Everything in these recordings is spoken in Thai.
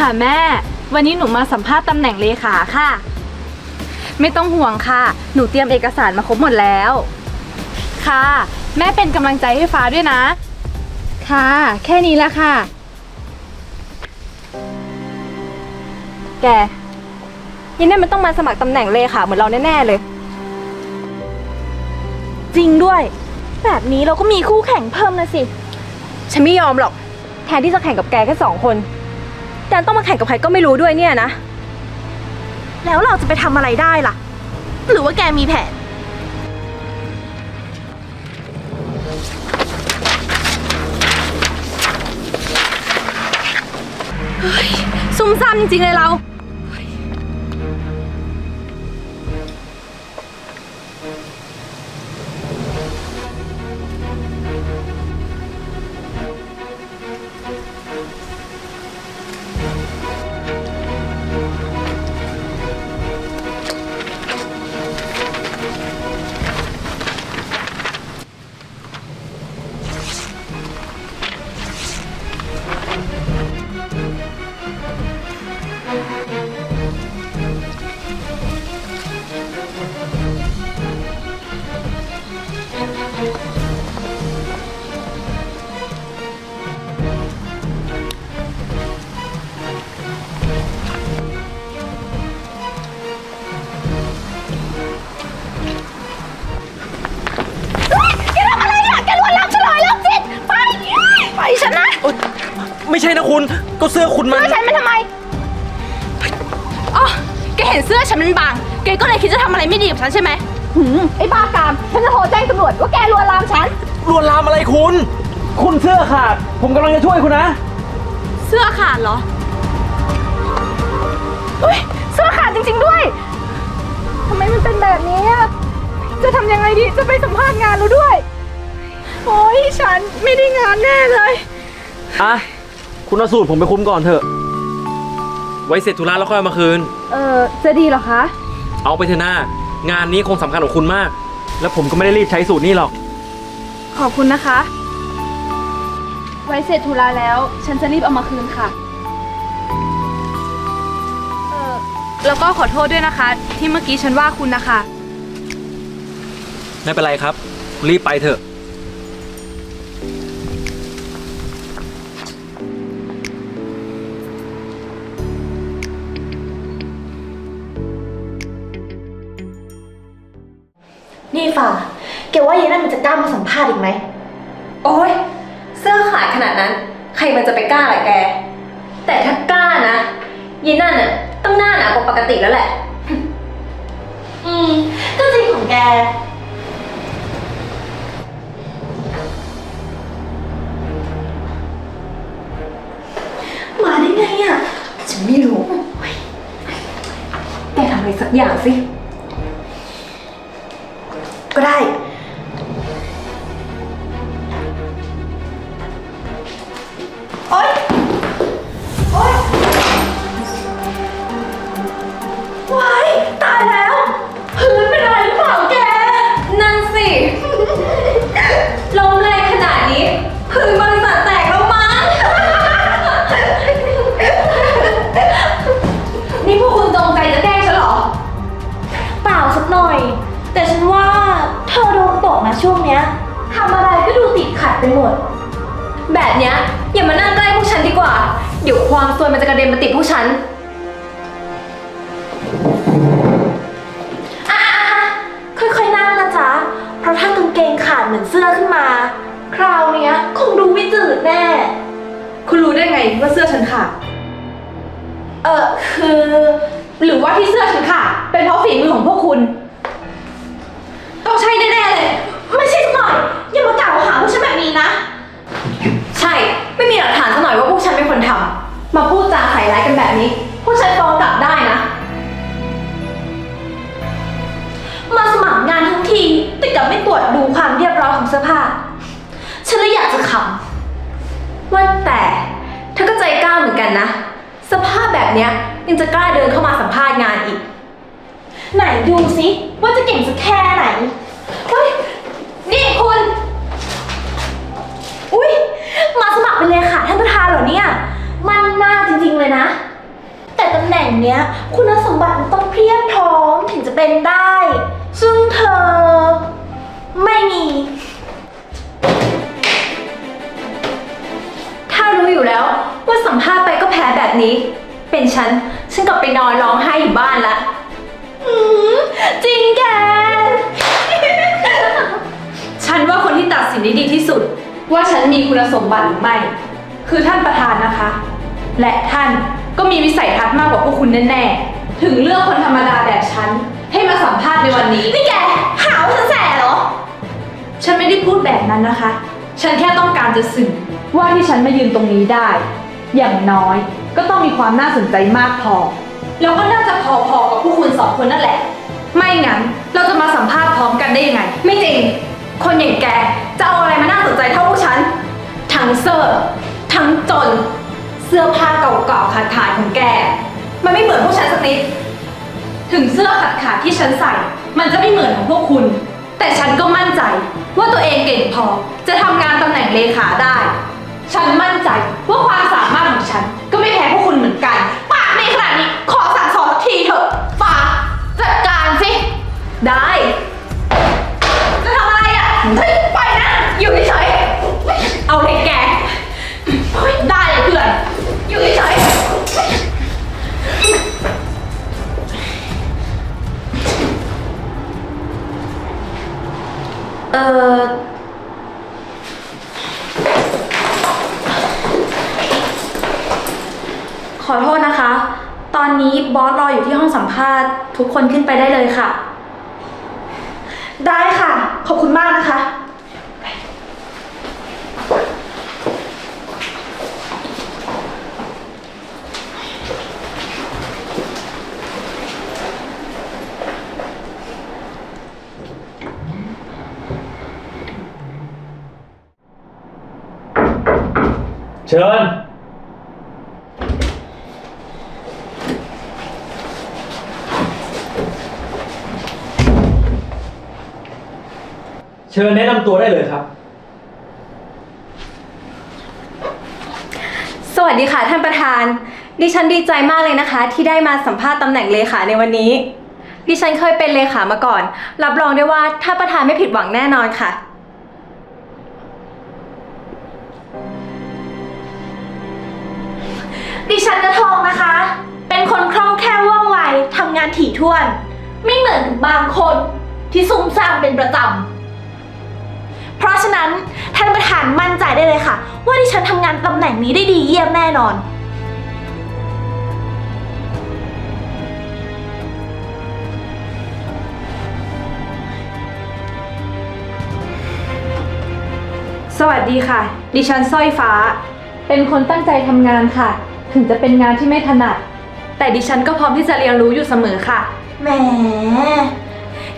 ค่ะแม่ วันนี้หนูมาสัมภาษณ์ตำแหน่งเลขาค่ะ ไม่ต้องห่วงค่ะ หนูเตรียมเอกสารมาครบหมดแล้ว ค่ะ แม่เป็นกำลังใจให้ฟ้าด้วยนะ ค่ะ แค่นี้ละค่ะ แกยินเนี่ยมันต้องมาสมัครตำแหน่งเลขาเหมือนเราแน่ๆเลย จริงด้วย แบบนี้เราก็มีคู่แข่งเพิ่มนะสิ ฉันไม่ยอมหรอก แทนที่จะแข่งกับแกแค่สองคน แต่ต้องมาแข่งกับใครก็ไม่รู้ด้วยเนี่ยนะ แล้วเราจะไปทำอะไรได้ล่ะ หรือว่าแกมีแผน ซุ่มซ่ามจริงๆเลยเรา ก็เสื้อคุณมันฉันมันทำไมอ๋อแกเห็นเสื้อฉันมันบาง แกก็เลยคิดจะทำอะไรไม่ดีกับฉันใช่ไหมหืมไอ้บ้ากาม ฉันจะโทรแจ้งตำรวจว่าแกลวนลามฉัน ลวนลามอะไรคุณ คุณเสื้อขาด ผมกำลังจะช่วยคุณนะ เสื้อขาดเหรออุ้ยเสื้อขาดจริง ๆ ด้วยทำไมมันเป็นแบบนี้อะจะทำยังไงดี จะไปสัมภาษณ์งานแล้วด้วย โอ้ยฉันไม่ได้งานแน่เลย อะ คุณเอาสูตรผมไปคุมก่อนเถอะ ไว้เสร็จธุระแล้วค่อยเอามาคืน เออจะดีเหรอคะ เอาไปเถอะหน้างานนี้คงสำคัญของคุณมาก แล้วผมก็ไม่ได้รีบใช้สูตรนี้หรอก ขอบคุณนะคะ ไว้เสร็จธุระแล้ว ฉันจะรีบเอามาคืนค่ะ เออแล้วก็ขอโทษด้วยนะคะ ที่เมื่อกี้ฉันว่าคุณนะคะ ไม่เป็นไรครับ รีบไปเถอะ นี่ฝ่าแกว่าเยนั่นมันจะกล้ามาสัมภาษณ์อีกไหม โอ้ยเสื้อขาดขนาดนั้น ใครมันจะไปกล้าล่ะแก แต่ถ้ากล้านะยีนั่นน่ะต้องหน้าหนากว่าปกติแล้วแหละ อืม ก็จริงของแก มาได้ไงอะ ฉันไม่รู้ แกทำอะไรสักอย่างสิ ก็ได้ เดี๋ยวความซวยมันจะกระเด็นมาติดพวกฉันอะๆค่อยๆนั่งนะจ๊ะ เพราะถ้ากางเกงขาดเหมือนเสื้อขึ้นมา คราวเนี้ยคงดูไม่จืดแน่ คุณรู้ได้ไงว่าเสื้อฉันขาด เออคือ หรือว่าที่เสื้อฉันขาดเป็นเพราะฝีมือของพวกคุณ ต้องใช่แน่ๆเลย น่อยว่าพวกฉันเป็นคนทำมาพูดจาใส่ร้ายกันแบบนี้ พวกฉันฟ้องกลับได้นะ มาสมัครงานทั้งทีแต่กลับไม่ตรวจดูความเรียบร้อยของเสื้อผ้า ฉันเลยอยากจะขำว่าแต่เธอก็ใจกล้าเหมือนกันนะ สภาพแบบเนี้ยยังจะกล้าเดินเข้ามาสัมภาษณ์งานอีก ไหนดูสิว่าจะเก่งสักแค่ไหน ฉันให้มาสัมภาษณ์ในวันนี้ นี่แกหาว่าฉันแสเหรอ ฉันไม่ได้พูดแบบนั้นนะคะ ฉันแค่ต้องการจะสื่อว่าที่ฉันมายืนตรงนี้ได้ อย่างน้อยก็ต้องมีความน่าสนใจมากพอ แล้วก็น่าจะพอๆกับพวกคุณสองคนนั่นแหละ ไม่งั้นเราจะมาสัมภาษณ์พร้อมกันได้ยังไง ไม่จริง คนอย่างแกจะเอาอะไรมาน่าสนใจเท่าพวกฉัน ทั้งเซอร์ทั้งจน เสื้อผ้าเก่าๆขาดๆของแก มันไม่เหมือนพวกฉันสักนิด ถึงเสื้อขาดขาดที่ฉันใส่ มันจะไม่เหมือนของพวกคุณ แต่ฉันก็มั่นใจ ว่าตัวเองเก่งพอจะทำงานตำแหน่งเลขาได้ ฉันมั่นใจว่าความสามารถของฉันก็ไม่แพ้พวกคุณเหมือนกัน ทุกคนขึ้นไปได้เลยค่ะ ได้ค่ะ ขอบคุณมากนะคะ เชิญ เชิญแนะนำตัวได้เลยครับ สวัสดีค่ะท่านประธาน ดิฉันดีใจมากเลยนะคะ ที่ได้มาสัมภาษณ์ตำแหน่งเลขาในวันนี้ ดิฉันเคยเป็นเลขามาก่อน รับรองได้ว่าท่านประธานไม่ผิดหวังแน่นอนค่ะ ดิฉันกระทองนะคะ เป็นคนคล่องแคล่วว่องไวทำงานถี่ถ้วน ไม่เหมือนกับบางคนที่ซุ่มซ่ามเป็นประจำ เพราะฉะนั้นท่านประธานมั่นใจได้เลยค่ะ ว่าดิฉันทำงานตำแหน่งนี้ได้ดีเยี่ยมแน่นอน สวัสดีค่ะ ดิฉันสร้อยฟ้า เป็นคนตั้งใจทำงานค่ะ ถึงจะเป็นงานที่ไม่ถนัด แต่ดิฉันก็พร้อมที่จะเรียนรู้อยู่เสมอค่ะ แหม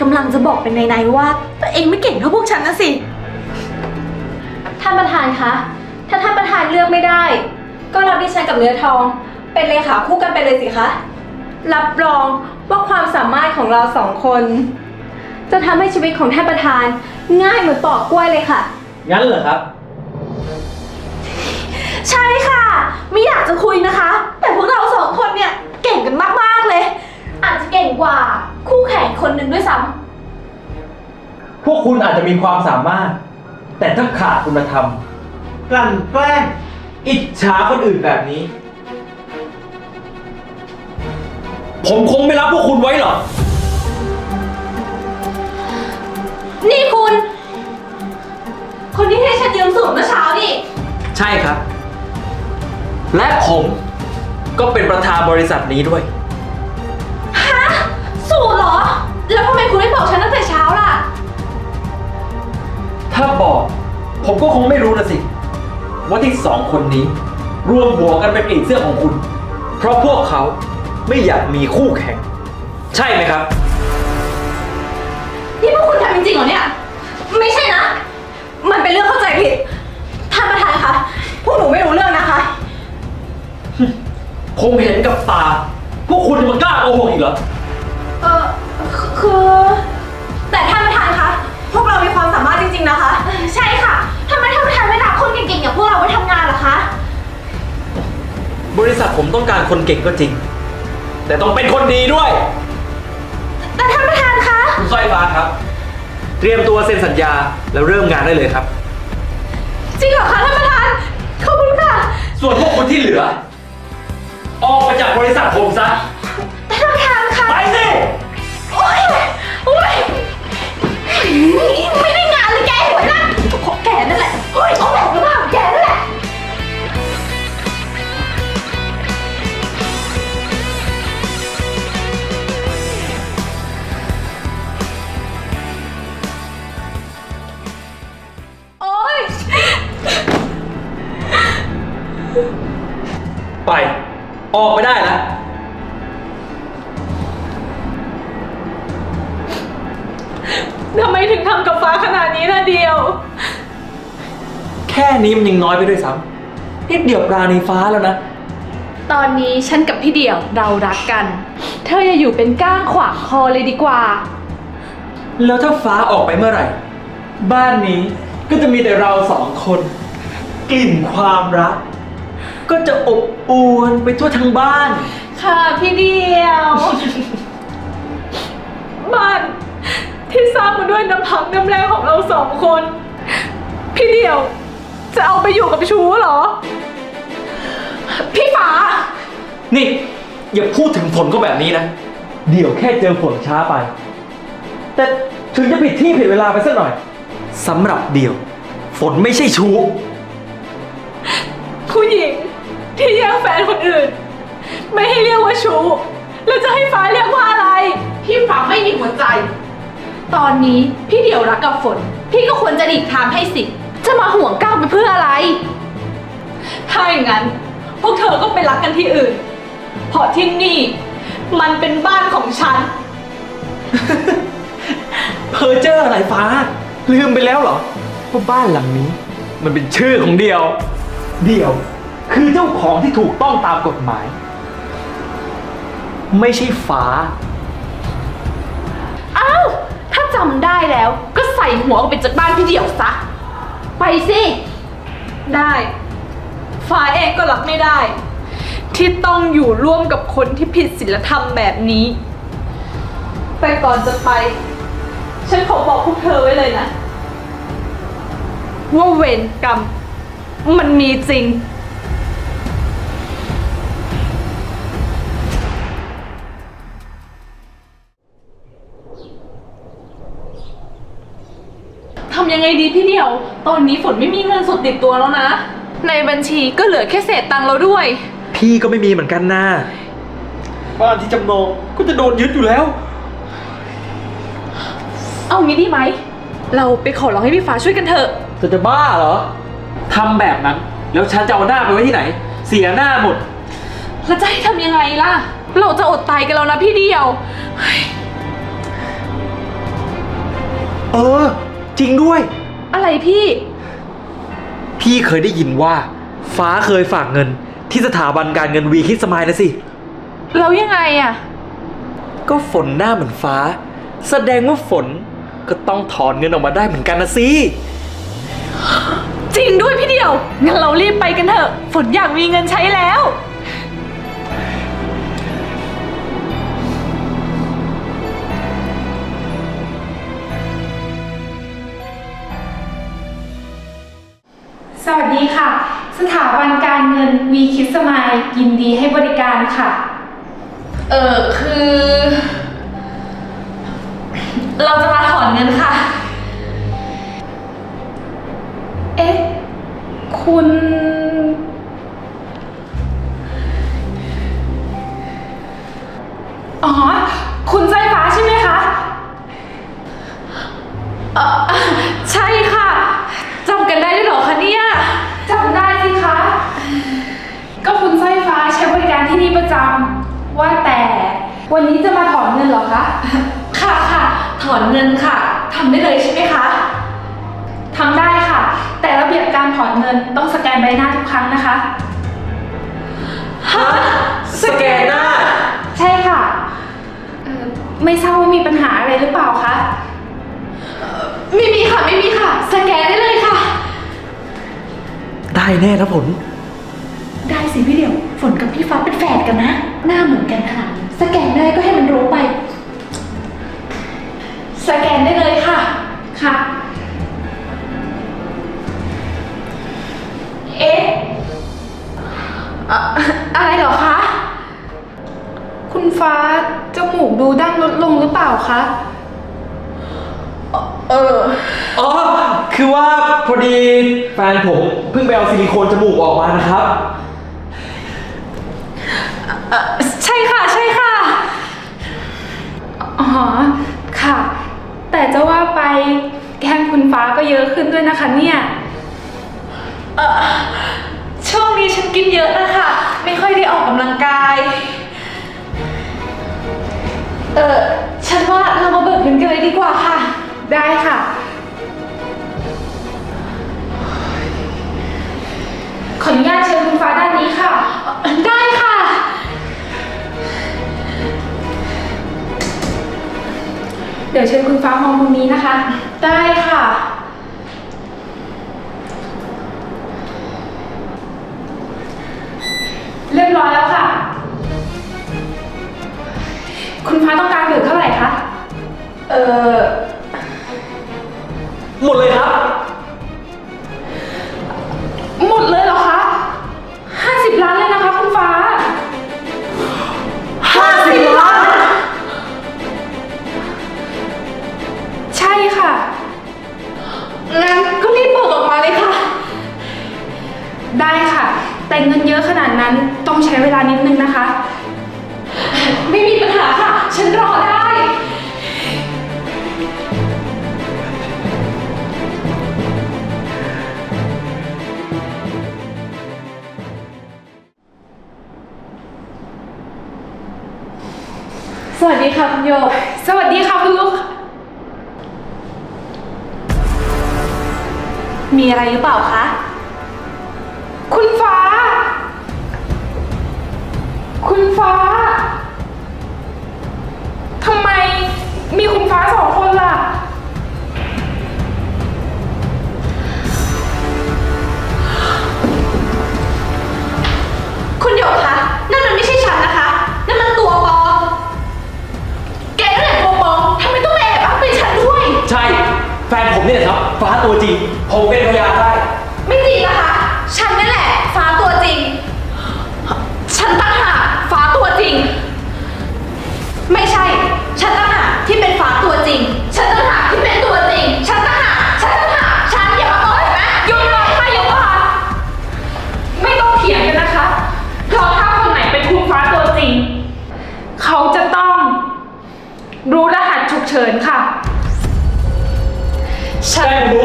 กำลังจะบอกเป็นในๆว่าตัวเองไม่เก่งเท่าพวกฉันนะสิ ท่านประธานคะ ถ้าท่านประธานเลือกไม่ได้ ก็รับดิฉันกับเนื้อทอง เป็นเลขาคู่กันไปเลยสิคะ รับรองว่าความสามารถของเราสองคน จะทำให้ชีวิตของท่านประธาน ง่ายเหมือนปอกกล้วยเลยค่ะ งั้นเหรอครับ ใช่ค่ะ ไม่อยากจะคุยนะคะ แต่พวกเราสองคนเนี่ยเก่งกันมากๆเลย อาจจะเก่งกว่าคู่แข่งคนหนึ่งด้วยซ้ำ พวกคุณอาจจะมีความสามารถ แต่ถ้าขาดคุณธรรมกลั่นแกล้งอิจฉาคนอื่นแบบนี้ ผมคงไม่รับพวกคุณไว้หรอก นี่คุณ คนที่ให้ฉันยืมสูตรเมื่อเช้านี่ ใช่ครับ และผมก็เป็นประธานบริษัทนี้ด้วย ฮะ สูตรเหรอ แล้วทำไมคุณไม่บอกฉันตั้งแต่เช้าล่ะ ถ้าบอก ผมก็คงไม่รู้นะสิ ว่าที่สองคนนี้ รวมหัวกันเป็นปีกเสื้อของคุณ เพราะพวกเขาไม่อยากมีคู่แข่ง ใช่ไหมครับ นี่พวกคุณทำจริงๆเหรอเนี่ย ไม่ใช่นะ มันเป็นเรื่องเข้าใจผิด ท่านประธานคะ พวกหนูไม่รู้เรื่องนะคะ คงเห็นกับตา พวกคุณมันกล้าโกหกอีกเหรอ เออคือ แต่ท่านประธานคะพวกเรา มีความสามารถจริง ๆ นะคะ ใช่ค่ะทำไมท่านประธานไม่รับคนเก่งๆอย่างพวกเราไว้ทำงานล่ะคะ บริษัทผมต้องการคนเก่งก็จริง แต่ต้องเป็นคนดีด้วย แต่ท่านประธานคะ คุณสร้อยฟ้าครับ เตรียมตัวเซ็นสัญญาแล้วเริ่มงานได้เลยครับ จริงเหรอคะท่านประธาน ขอบคุณค่ะ ส่วนพวกคนที่เหลือ ออกไปจากบริษัทผมซะท่านประธานคะ ไปสิ โอ๊ยโอ๊ย ไม่ได้งานเลยแกหัวหน้าขอแกนั่นแหละเฮ้ยเอาแบบว่าแกนั่ ไปด้วยซ้ำนี่เดี๋ยวปราณีฟ้าแล้วนะ ตอนนี้ฉันกับพี่เดี่ยวเรารักกัน เธออย่าอยู่เป็นก้างขวางคอเลยดีกว่า แล้วถ้าฟ้าออกไปเมื่อไหร่ บ้านนี้ก็จะมีแต่เราสองคน กลิ่นความรัก ก็จะอบอวนไปทั่วทั้งบ้าน ค่ะพี่เดียว บ้านที่สร้างมาด้วยน้ำพักน้ำแรงของเราสองคน พี่เดียว จะเอาไปอยู่กับชูเหรอ พี่ฟ้า นี่ อย่าพูดถึงฝนก็แบบนี้นะ เดี๋ยวแค่เจอฝนช้าไป แต่ถึงจะผิดที่ผิดเวลาไปสักหน่อยสำหรับเดี่ยว ฝนไม่ใช่ชู้ ผู้หญิงที่แย่งแฟนคนอื่น ไม่ให้เรียกว่าชู้แล้วจะให้ฟ้าเรียกว่าอะไร พี่ฟ้าไม่มีหัวใจ ตอนนี้พี่เดี่ยวรักกับฝน พี่ก็ควรจะหลีกทางให้สิ จะมาห่วงก้าวไปเพื่ออะไร ถ้าอย่างนั้น พวกเธอก็ไปรักกันที่อื่น เพราะที่นี่ มันเป็นบ้านของฉัน เพอเจออะไรฟ้า ลืมไปแล้วเหรอว่าบ้านหลังนี้ มันเป็นชื่อของเดียว เดียว คือเจ้าของที่ถูกต้องตามกฎหมาย ไม่ใช่ฟ้า อ้าว ถ้าจำได้แล้วก็ใส่หัวออกไปจากบ้านพี่เดี่ยวซะ ไปสิ ได้ฟ้าเองก็รับไม่ได้ ที่ต้องอยู่ร่วมกับคนที่ผิดศีลธรรมแบบนี้ แต่ก่อนจะไป ฉันขอบอกพวกเธอไว้เลยนะ ว่าเวรกรรม มันมีจริงำยังไงดีพี่เดี่ยว ตอนนี้ฝนไม่มีเงินสดติดตัวแล้วนะ ในบัญชีก็เหลือแค่เศษตังค์เราด้วย พี่ก็ไม่มีเหมือนกันนะบ้านที่จำนองก็จะโดนยึดอยู่แล้ว เอางี้ดีไหม เราไปขอร้องให้พี่ฟ้าช่วยกันเถอะ เธอจะบ้าเหรอทำแบบนั้น แล้วฉันจะเอาหน้าไปไว้ที่ไหน เสียหน้าหมด แล้วจะให้ทำยังไงล่ะ เราจะอดตายกันแล้วนะพี่เดียว เออ จริงด้วย อะไรพี่ พี่เคยได้ยินว่า ฟ้าเคยฝากเงินที่สถาบันการเงินวีคิดสมายนะสิแล้วยังไงอะก็ฝนหน้าเหมือนฟ้า แสดงว่าฝนก็ต้องถอนเงินออกมาได้เหมือนกันนะสิ จริงด้วยพี่เดียวงั้นเรารีบไปกันเถอะ ฝนอยากมีเงินใช้แล้ว สวัสดีค่ะ สถาบันการเงินวีคิดสมายยินดีให้บริการค่ะ เออคือ เราจะมาถอนเงินค่ะ เอ๊ะ คุณ อ๋อ คุณสร้อยฟ้าใช่ไหมคะ เออใช่ค่ะจำกันได้ด้วยเหรอคะเนี่ยจำได้สิคะ ก็คุณสร้อยฟ้าใช้บริการที่นี่ประจำว่าแต่ วันนี้จะมาถอนเงินเหรอคะ ค่ะค่ะ ถอนเงินค่ะทำได้เลยใช่ไหมคะทำได้ค่ะ แต่ระเบียบการถอนเงินต้องสแกนใบหน้าทุกครั้งนะคะ ฮะ สแกนหน้า ใช่ค่ะเอ่อไม่ทราบว่ามีปัญหาอะไรหรือเปล่าคะ ไม่มีค่ะ ไม่มีค่ะ สแกนได้เลยค่ะ ได้แน่นะผล ได้สิพี่เดี่ยว ฝนกับพี่ฟ้าเป็นแฝดกันนะ หน้าเหมือนกันขนาดนี้สแกนได้ก็ให้มันรู้ไป สแกนได้เลยค่ะ ค่ะ เอ๊ะอะอะไรเหรอคะ คุณฟ้าจมูกดูดั้งลดลงหรือเปล่าคะ เอออ๋อ คือว่าพอดีแฟนผมเพิ่งไปเอาซิลิโคนจมูกออกมานะครับใช่ค่ะ ใช่ค่ะ อ๋อ ค่ะ แต่จะว่าไปแก้มคุณฟ้าก็เยอะขึ้นด้วยนะคะเนี่ยช่วงนี้ฉันกินเยอะนะคะ ไม่ค่อยได้ออกกำลังกาย เออฉันว่าเรามาเบิกเงินกันเลยดีกว่าค่ะ ได้ค่ะ ออนุญาตเชิญคุณฟ้าด้านนี้ค่ะได้ค่ะ เดี๋ยวเชิญคุณฟ้ามองมุมนี้นะคะ ได้ค่ะ เรียบร้อยแล้วค่ะ คุณฟ้าต้องการเบิกเท่าไหร่คะ เออ หมดเลยครับ หมดเลยเหรอคะห้าสิบล้านเลยนะคะคุณฟ้า 50 ล้าน ใช่ค่ะ งั้นก็รีบเบิกออกมาเลยค่ะ ได้ค่ะ แต่เงินเยอะขนาดนั้นต้องใช้เวลานิดนึงนะคะ ไม่มีปัญหาค่ะ ฉันรอได้ สวัสดีค่ะคุณโย สวัสดีค่ะคุณลูก มีอะไรหรือเปล่าคะ คุณฟ้า คุณฟ้า ทำไมมีคุณฟ้าสองคนล่ะ ฟ้าตัวจริง ผมเป็นพยาน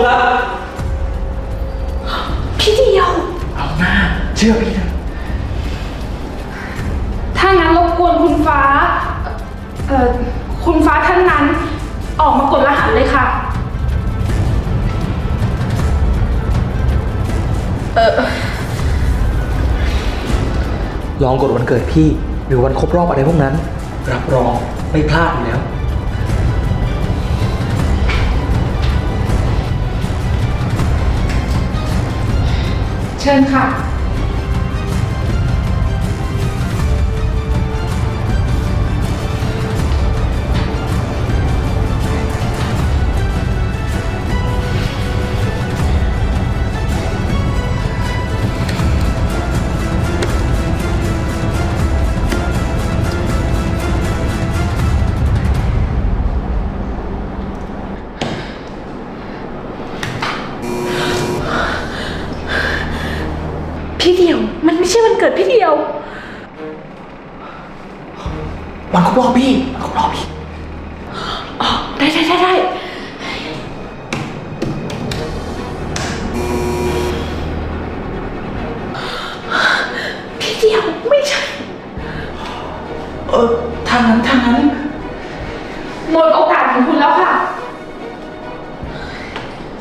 ครับ พี่เดียว เอาหน้า เชื่อพี่นะถ้างั้นรบกวนคุณฟ้า เอ่อ คุณฟ้าท่านนั้น ออกมากดรหัสเลยค่ะลองกดวันเกิดพี่ หรือวันครบรอบอะไรพวกนั้น รับรองไม่พลาดอยู่แล้ว เชิญค่ะ ทางนั้นทางนั้น หมดโอกาสของคุณแล้วค่ะ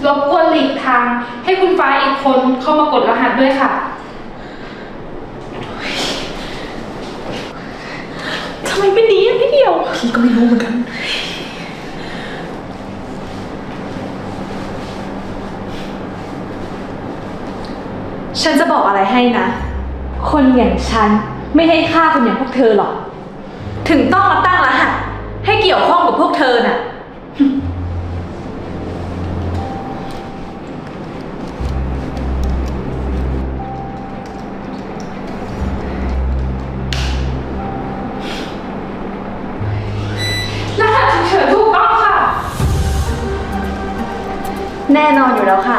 รบกวนหลีกทางให้คุณฟ้าอีกคนเข้ามากดรหัสด้วยค่ะ ทำไมเป็นนี้อะพี่เดียว พี่ก็ไม่รู้เหมือนกัน ฉันจะบอกอะไรให้นะ คนอย่างฉันไม่ให้ค่าคนอย่างพวกเธอหรอก ถึงต้องมาตั้งรหัสให้เกี่ยวข้องกับพวกเธอน่ะ รหัสฉุกเฉินถูกต้อค่ะ แน่นอนอยู่แล้วค่ะ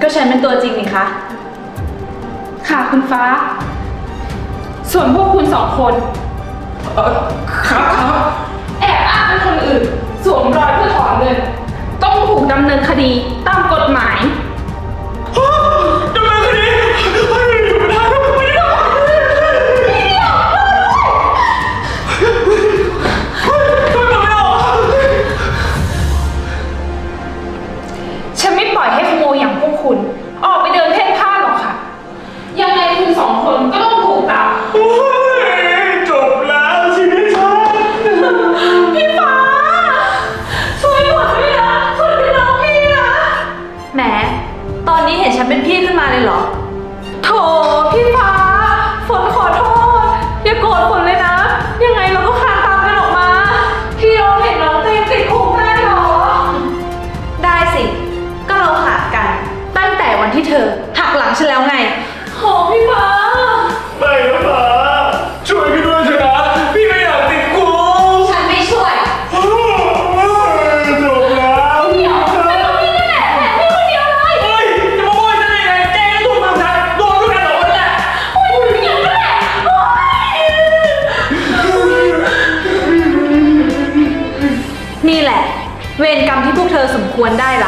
ก็ฉันเป็นตัวจริงนี่คะ ค่ะคุณฟ้า ส่วนพวกคุณสองคน ครับครับแอบอ้างเป็นคนอื่น สวมรอยเพื่อถอนเงิน ต้องถูกดำเนินคดีตามกฎหมาย 关得。